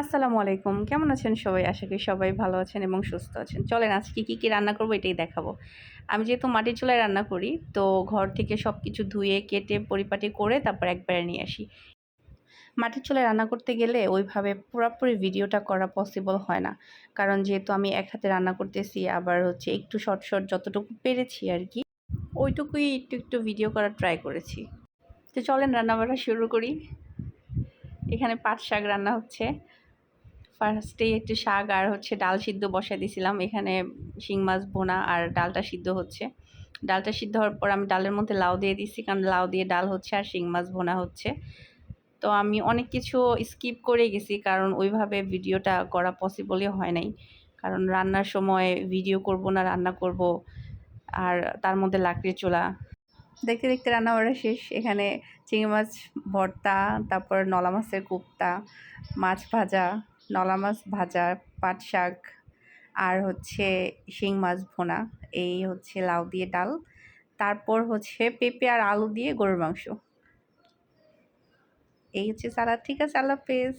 আসসালামু আলাইকুম। কেমন আছেন সবাই? আশা করি সবাই ভালো আছেন এবং সুস্থ আছেন। চলেন, আজকে কী কী রান্না করব এটাই দেখাবো। আমি যেহেতু মাটির চুলায় রান্না করি, তো ঘর থেকে সব কিছু ধুয়ে, কেটে, পরিপাটি করে তারপর একবারে নিয়ে আসি। মাটির চুলায় রান্না করতে গেলে ওইভাবে পুরোপুরি ভিডিওটা করা পসিবল হয় না। কারণ যেহেতু আমি এক হাতে রান্না করতেছি, আবার হচ্ছে একটু শর্ট শর্ট যতটুকু পেরেছি আর কি, ওইটুকুই একটু একটু ভিডিও করার ট্রাই করেছি। তো চলেন, রান্নাবাড়া শুরু করি। এখানে পাট শাক রান্না হচ্ছে। ফার্স্টেই একটু শাক আর হচ্ছে ডাল সিদ্ধ বসাই দিয়েছিলাম এখানে শিং মাছ বোনা আর ডালটা সিদ্ধ হচ্ছে। ডালটা সিদ্ধ হওয়ার পর আমি ডালের মধ্যে লাউ দিয়ে দিচ্ছি কারণ লাউ দিয়ে ডাল হচ্ছে আর শিং মাছ বোনা হচ্ছে। তো আমি অনেক কিছু স্কিপ করে গেছি, কারণ ওইভাবে ভিডিওটা করা পসিবলই হয় নাই। কারণ রান্নার সময় ভিডিও করব না, রান্না করব আর তার মধ্যে লাকড়ি চোলা। দেখতে দেখতে রান্না করা শেষ। এখানে চিংড়ি মাছ, ভর্তা, তারপর নলা মাছের কোপ্তা, মাছ ভাজা নলা মাছ ভাজা, পাট শাক আর হচ্ছে শিং মাছ ভোনা। এই হচ্ছে লাউ দিয়ে ডাল। তারপর হচ্ছে পেঁপে আর আলু দিয়ে গরুর মাংস। এই হচ্ছে সালাদ। ঠিক আছে, আল্লাহ হাফেজ।